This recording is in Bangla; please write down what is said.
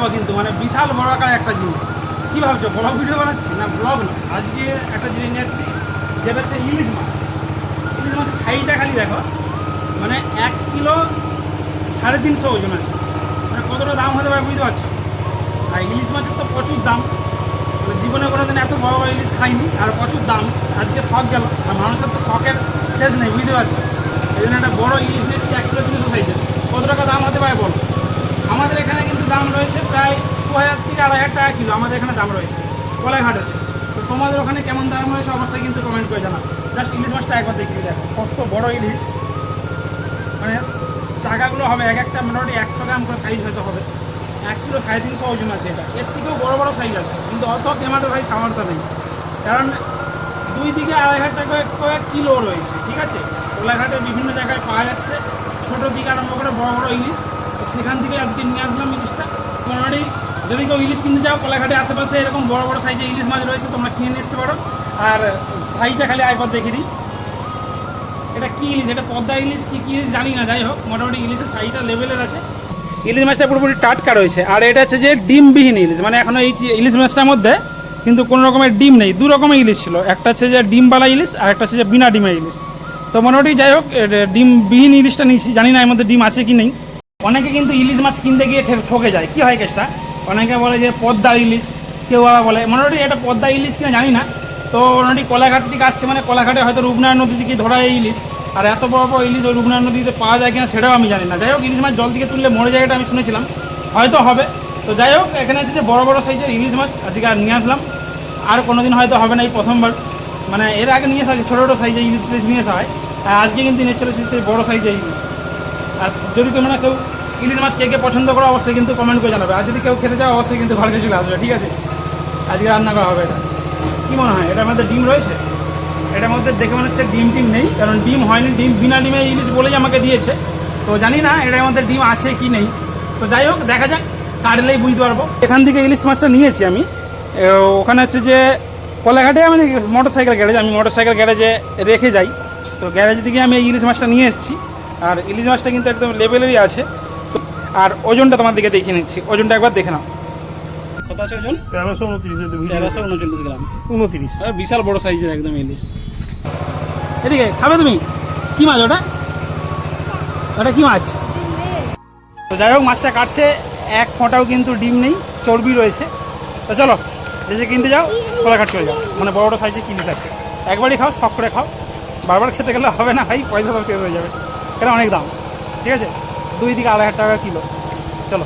দেখাবো কিন্তু মানে বিশাল বড় আকার একটা জিনিস। কী ভাবছ ব্লগ ভিডিও বানাচ্ছি না ব্লগ না? আজকে একটা জিনিস নিয়ে এসেছি, যেটা হচ্ছে ইলিশ মাছ। ইলিশ মাছের সাইজটা খালি দেখো মানে এক কিলো সাড়ে তিনশো ওজন আছে। মানে কতটা দাম হতে পারে বুঝতে পারছ? আর ইলিশ মাছের তো প্রচুর দাম। জীবনে কোনো দিন এত বড় বড় ইলিশ খাইনি, আর প্রচুর দাম। আজকে শখ গেল, আর মানুষের তো শখের শেষ নেই, বুঝতে পারছ? এই জন্য একটা বড় ইলিশ নিচ্ছি এক কিলো তিনশো সাইজের। কত টাকা দাম হতে পারে বলো? দাম রয়েছে প্রায় দু হাজার থেকে আড়াই হাজার টাকা কিলো। আমাদের এখানে দাম রয়েছে কলাঘাটেতে তো তোমাদের ওখানে কেমন দাম রয়েছে অবশ্যই কিন্তু কমেন্ট করে জানাও জাস্ট ইলিশ মাছটা একবার দেখিয়ে দেখো কত বড় ইলিশ। মানে চাকাগুলো হবে এক একটা মোটামুটি একশো গ্রাম করে সাইজ হয়তো হবে। এক কিলো সাড়ে তিনশো ওজন আছে এটা। এর থেকেও বড় বড় সাইজ আছে। কিন্তু অত টেমাটো ভাই সামর্থ্য নেই। কারণ দুই দিকে আড়াই হাজার টাকা কয়েক কিলো রয়েছে, ঠিক আছে? কোলাঘাটে বিভিন্ন জায়গায় পাওয়া যাচ্ছে। ছোটো দিকে আরম্ভ করে বড় বড় ইলিশ। সেখান থেকে আজকে নিয়ে আসলাম ইলিশটা। মোটামুটি যদি কেউ ইলিশ কিনতে যাও কোলাঘাটে আশেপাশে এরকম বড় বড় সাইজে ইলিশ মাছ রয়েছে, তোমরা কিনে নিয়ে আসতে পারো। আর সাইজটা খালি একবার দেখে দিই। এটা কি ইলিশ? এটা পদ্মা ইলিশ কি কি ইলিশ জানি না, যাই হোক, মোটামুটি ইলিশের সাইজটা লেভেলের আছে। ইলিশ মাছটা পুরোপুরি টাটকা রয়েছে। আর এটা হচ্ছে যে ডিমবিহীন ইলিশ। মানে এখনও এই ইলিশ মাছটার মধ্যে কিন্তু কোনো রকমের ডিম নেই। দু রকমের ইলিশ ছিল। একটা হচ্ছে যে ডিমবালা ইলিশ আর একটা হচ্ছে যে বিনা ডিমের ইলিশ। তো মোটামুটি যাই হোক ডিমবিহীন ইলিশটা নিয়েছি। জানি না এর মধ্যে ডিম আছে কি নেই। অনেকে কিন্তু ইলিশ মাছ কিনতে গিয়ে ঠকে যায়। কি হয় কেসটা? অনেকে বলে যে পদ্মার ইলিশ, কেউ আবার বলে, মোটামুটি এটা পদ্মা ইলিশ কিনা জানি না। তো মোটামুটি কলাঘাট থেকে আসছে মানে কলাঘাটে হয়তো রূপনারায়ণ নদী থেকে ধরা এই ইলিশ। আর এত বড় বড় ইলিশ ওই রূপনারায়ণ নদীতে পাওয়া যায় কিনা সেটাও আমি জানি না। যাই হোক, ইলিশ মাছ জল থেকে তুললে মরে জায়গাটা আমি শুনেছিলাম। হয়তো হবে। তো যাই হোক, এখানে হচ্ছে যে বড় বড় সাইজের ইলিশ মাছ, আজকে আর নিয়ে আসলাম। আর কোনোদিন হয়তো হবে না এই প্রথমবার। মানে এর আগে নিয়ে আসা ছোটো ছোটো সাইজের ইলিশ টিলিশ নিয়ে আসা হয়। আর আজকে কিন্তু নিয়ে চলেছি সেই বড় সাইজের ইলিশ। আর যদি তোমরা কেউ ইলিশ মাছ কে কে পছন্দ করো, অবশ্যই কিন্তু কমেন্ট করে জানাবে। আর যদি কেউ খেতে চাও, অবশ্যই কিন্তু ঘরে চলে আসবে, ঠিক আছে? আজকে রান্না করা হবে এটা। কী মনে হয়? এটার মধ্যে ডিম রয়েছে? এটার মধ্যে দেখে মনে হচ্ছে ডিম টিম নেই, কারণ ডিম হয়নি। ডিম বিনা ডিমে ইলিশ বলেই আমাকে দিয়েছে। তো জানি না এটার মধ্যে ডিম আছে কি নেই। তো যাই হোক, দেখা যাক, কাটলেই বুঝতে পারব। এখান থেকে ইলিশ মাছটা নিয়েছি আমি। ওখানে হচ্ছে যে কলাঘাটে আমি মোটর সাইকেল গ্যারেজ, আমি মোটর সাইকেল গ্যারেজে রেখে যাই। তো গ্যারেজ থেকে আমি এই ইলিশ মাছটা নিয়ে এসেছি। আর ইলিশ মাছটা কিন্তু একদম লেভেলেরই আছে। আর ওজনটা তোমার দিকে দেখিয়ে নিচ্ছি। ওজনটা একবার দেখে নাও। কত আছে ওজন? তেরোশো উনত্রিশ তেরোশো উনচল্লিশ গ্রাম। উনত্রিশ। আর বিশাল বড় সাইজের একদম ইলিশ। এদিকে খাবে তুমি? কি মাছ ওটা? ওটা কি মাছ? তো যাই হোক মাছটা কাটছে। এক ফোঁটাও কিন্তু ডিম নেই চর্বি রয়েছে। তো চলো যে কিনতে যাও কোলাঘাট চলে যাও। মানে বড় বড় সাইজের ইলিশ আছে। একবারই খাও শখ করে খাও। বারবার খেতে গেলে হবে না ভাই পয়সা সব শেষ হয়ে যাবে। এটা অনেক দাম ঠিক আছে? দুই দিকে আড়াই হাজার টাকা কিলো। চলো।